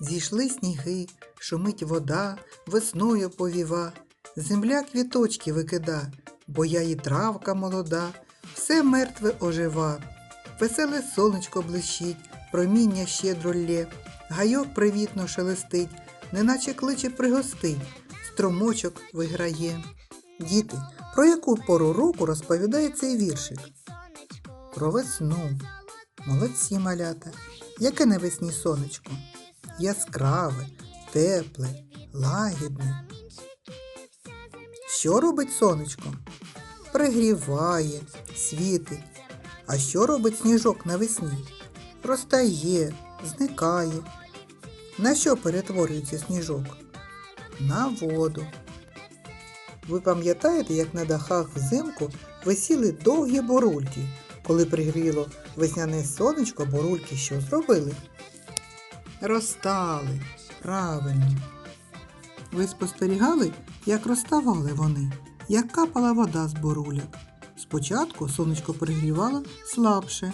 Зійшли сніги, шумить вода, весною повіва, земля квіточки викида, бо я і травка молода, все мертве ожива. Веселе сонечко блищить, проміння щедро лє, гайок привітно шелестить, неначе кличе пригостить, струмочок виграє. Діти, про яку пору року розповідає цей віршик? Про весну. Молодці малята. Яке навесні сонечко? Яскраве, тепле, лагідне. Що робить сонечко? Пригріває, світить. А що робить сніжок навесні? Розтає, зникає. На що перетворюється сніжок? На воду. Ви пам'ятаєте, як на дахах взимку висіли довгі бурульки? Коли пригріло весняне сонечко, бурульки що зробили? Розтали. Правильно. Ви спостерігали, як розставали вони, як капала вода з боруляк. Спочатку сонечко пригрівало слабше,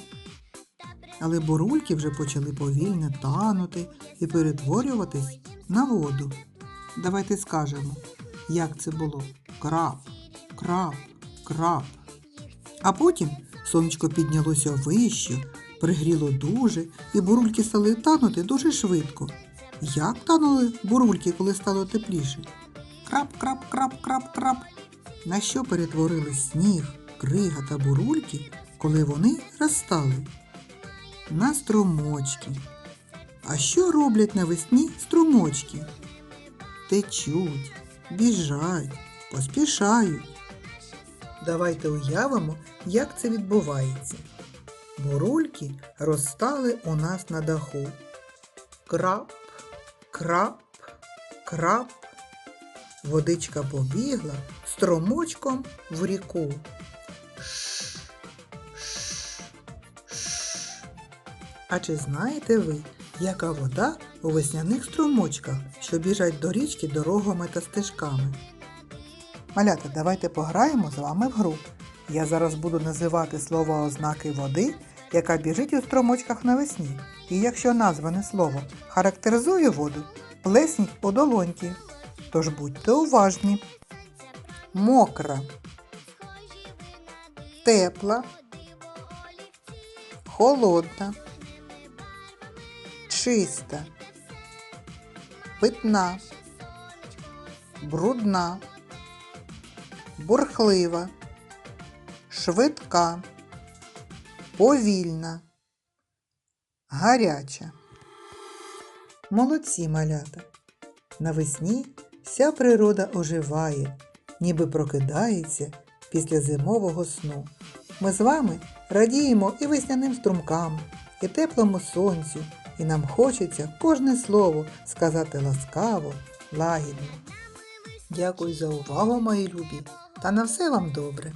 але борульки вже почали повільно танути і перетворюватись на воду. Давайте скажемо, як це було. Крап, крап, крап. А потім сонечко піднялося вище, пригріло дуже, і бурульки стали танути дуже швидко. Як танули бурульки, коли стало тепліше? Крап, крап, крап, крап, крап. На що перетворились сніг, крига та бурульки, коли вони розстали? На струмочки. А що роблять навесні струмочки? Течуть, біжать, поспішають. Давайте уявимо, як це відбувається. Бурульки розстали у нас на даху. Крап, крап, крап. Водичка побігла струмочком в ріку. Ш, ш, ш. А чи знаєте ви, яка вода у весняних струмочках, що біжать до річки дорогами та стежками? Малята, давайте пограємо з вами в гру. Я зараз буду називати слова ознаки води, яка біжить у струмочках навесні. І якщо назване слово характеризує воду, плесніть у долоньки. Тож будьте уважні. Мокра, тепла, холодна, чиста, питна, брудна, бурхлива, швидка, повільна, гаряча. Молодці малята. Навесні вся природа оживає, ніби прокидається після зимового сну. Ми з вами радіємо і весняним струмкам, і теплому сонцю, і нам хочеться кожне слово сказати ласкаво, лагідно. Дякую за увагу, мої любі, та на все вам добре.